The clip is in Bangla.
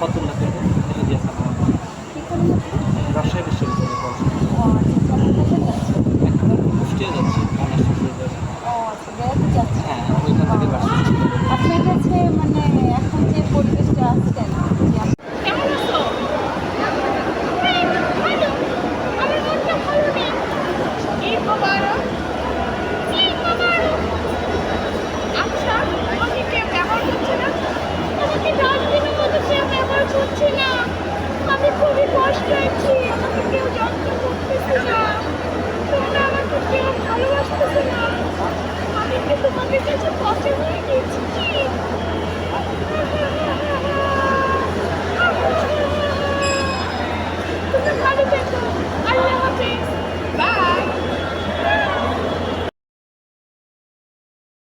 ফতুল্লা থেকে এলিজিয়া সালাম রাজশাহী বিশ্ববিদ্যালয়ে পড়াশোনা কুষ্টিয়া যাচ্ছি অনার্স শেষ হয়ে হ্যাঁ ওইখান থেকে আপনার কাছে মানে এখন যে পরিবেশটা আসছে তোমাকে কাছে পচা হয়ে গেছি